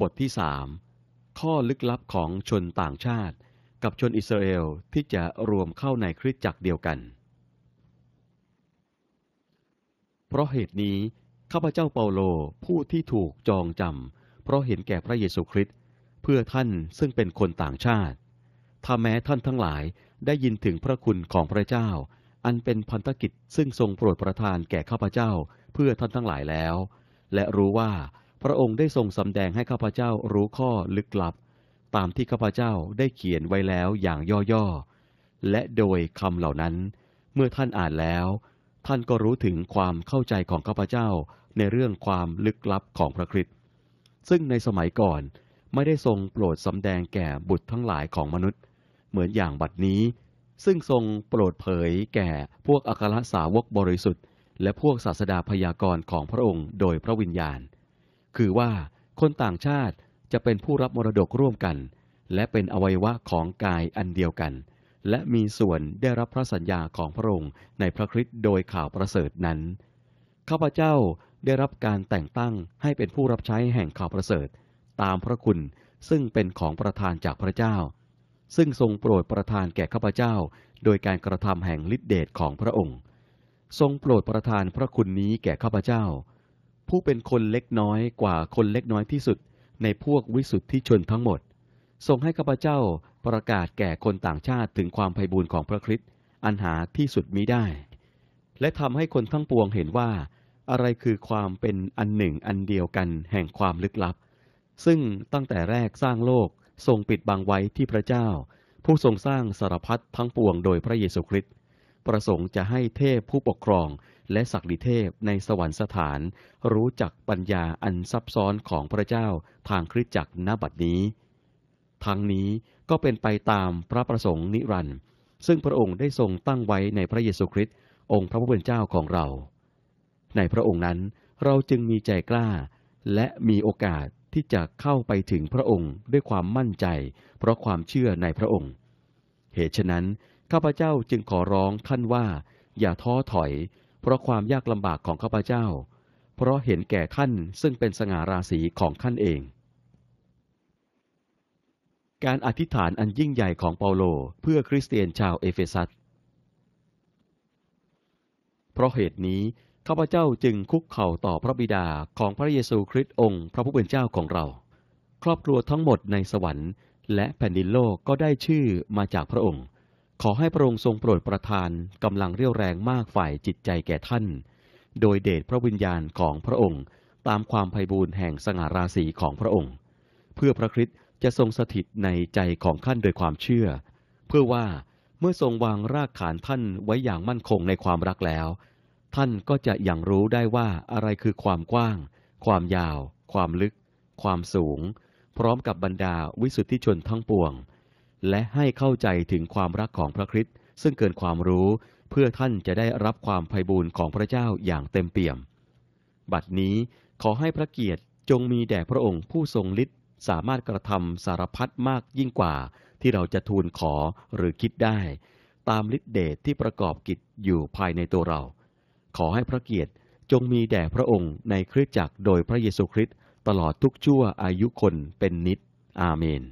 บทที่สามข้อลึกลับของชนต่างชาติ กับชนอิสราเอลที่จะรวมเข้าในคริสตจักรเดียวกัน เพราะเหตุนี้ ข้าพเจ้าเปาโลผู้ที่ถูกจองจำเพราะเห็นแก่พระเยซูคริสต์เพื่อท่านซึ่งเป็นคนต่างชาติ ถ้าแม้ท่านทั้งหลายได้ยินถึงพระคุณของพระเจ้า อันเป็นพันธกิจซึ่งทรงโปรดประทานแก่ข้าพเจ้าเพื่อท่านทั้งหลายแล้ว และรู้ว่า พระองค์ได้ทรงสำแดงให้ข้าพเจ้ารู้ข้อลึกลับ ตามที่ข้าพเจ้าได้เขียนไว้แล้วอย่างย่อๆ และโดยคำเหล่านั้น เมื่อท่านอ่านแล้ว ท่านก็รู้ถึงความเข้าใจของข้าพเจ้าในเรื่องความลึกลับของพระคริสต์ซึ่งในสมัยก่อนไม่ได้ทรงโปรดสำแดงแก่บุตรทั้งหลายของมนุษย์ เหมือนอย่างบัดนี้ ซึ่งทรงโปรดเผยแก่พวกอัครสาวกบริสุทธิ์ และพวกศาสดาพยากรณ์ของพระองค์โดยพระวิญญาณ คือว่าคนต่างชาติจะเป็นผู้รับมรดกร่วมกัน และเป็นอวัยวะของกายอันเดียวกัน และมีส่วนได้รับพระสัญญาของพระองค์ในพระคริสต์โดยข่าวประเสริฐนั้น ข้าพเจ้าได้รับการแต่งตั้งให้เป็นผู้รับใช้แห่งข่าวประเสริฐ ตามพระคุณซึ่งเป็นของประทานจากพระเจ้า ซึ่งทรงโปรดประทานแก่ข้าพเจ้า โดยการกระทำแห่งฤทธิเดชของพระองค์ ทรงโปรดประทานพระคุณนี้แก่ข้าพเจ้า ผู้เป็นคนเล็กน้อยกว่าคนเล็กน้อยที่สุด ในพวกวิสุทธิชนทั้งหมด ทรงให้ข้าพเจ้าประกาศแก่คนต่างชาติถึงความไพบูรณ์ของพระคริสต์อันหาที่สุดมิได้ และทำให้คนทั้งปวงเห็นว่า อะไรคือความเป็นอันหนึ่งอันเดียวกันแห่งความลึกลับ ซึ่งตั้งแต่แรกสร้างโลกทรงปิดบังไว้ที่พระเจ้า ผู้ทรงสร้างสารพัดทั้งปวงโดยพระเยซูคริสต์ ประสงค์จะให้เทพผู้ปกครองและศักดิเทพในสวรรคสถาน รู้จักปัญญาอันซับซ้อนของพระเจ้าทางคริสตจักรณบัดนี้ ทั้งนี้ก็เป็นไปตามพระประสงค์นิรันดร์ซึ่งพระองค์ได้ทรงตั้งไว้ในพระเยซูคริสต์องค์พระผู้เป็นเจ้าของเรา ในพระองค์นั้นเราจึงมีใจกล้า และมีโอกาสที่จะเข้าไปถึงพระองค์ด้วยความมั่นใจ เพราะความเชื่อในพระองค์ เหตุฉะนั้น ข้าพเจ้าจึงขอร้องท่านว่า อย่าท้อถอย เพราะความยากลำบากของข้าพเจ้า เพราะเห็นแก่ท่านซึ่งเป็นสง่าราศีของท่านเอง การอธิษฐานอันยิ่งใหญ่ของเปาโลเพื่อคริสเตียนชาวเอเฟซัสเพราะเหตุนี้ข้าพเจ้าจึงคุกเข่าต่อพระบิดาของพระเยซูคริสต์องค์พระผู้เป็นเจ้าของเรา ครอบครัวทั้งหมดในสวรรค์ และแผ่นดินโลกก็ได้ชื่อมาจากพระองค์ ขอให้พระองค์ทรงโปรดประทานกำลังเรี่ยวแรงมากฝ่ายจิตใจแก่ท่าน โดยเดชพระวิญญาณของพระองค์ ตามความไพบูรณ์แห่งสง่าราศีของพระองค์ เพื่อพระคริสต์จะทรงสถิตในใจของท่านโดยความเชื่อ เพื่อว่าเมื่อทรงวางรากฐานท่านไว้อย่างมั่นคงในความรักแล้ว ท่านก็จะอย่างรู้ได้ว่าอะไรคือความกว้าง ความยาว ความลึก ความสูง พร้อมกับบรรดาวิสุทธิชนทั้งปวง และให้เข้าใจถึงความรักของพระคริสต์ซึ่งเกินความรู้เพื่อท่านจะได้รับความไพบูรณ์ของพระเจ้าอย่างเต็มเปี่ยม บัดนี้ขอให้พระเกียรติจงมีแด่พระองค์ผู้ทรงฤทธิ์สามารถกระทำสารพัดมากยิ่งกว่า ที่เราจะทูลขอหรือคิดได้ ตามฤทธิเดชที่ประกอบกิจอยู่ภายในตัวเรา ขอให้พระเกียรติจงมีแด่พระองค์ในคริสตจักรโดยพระเยซูคริสต์ตลอดทุกชั่วอายุคนเป็นนิจอาเมน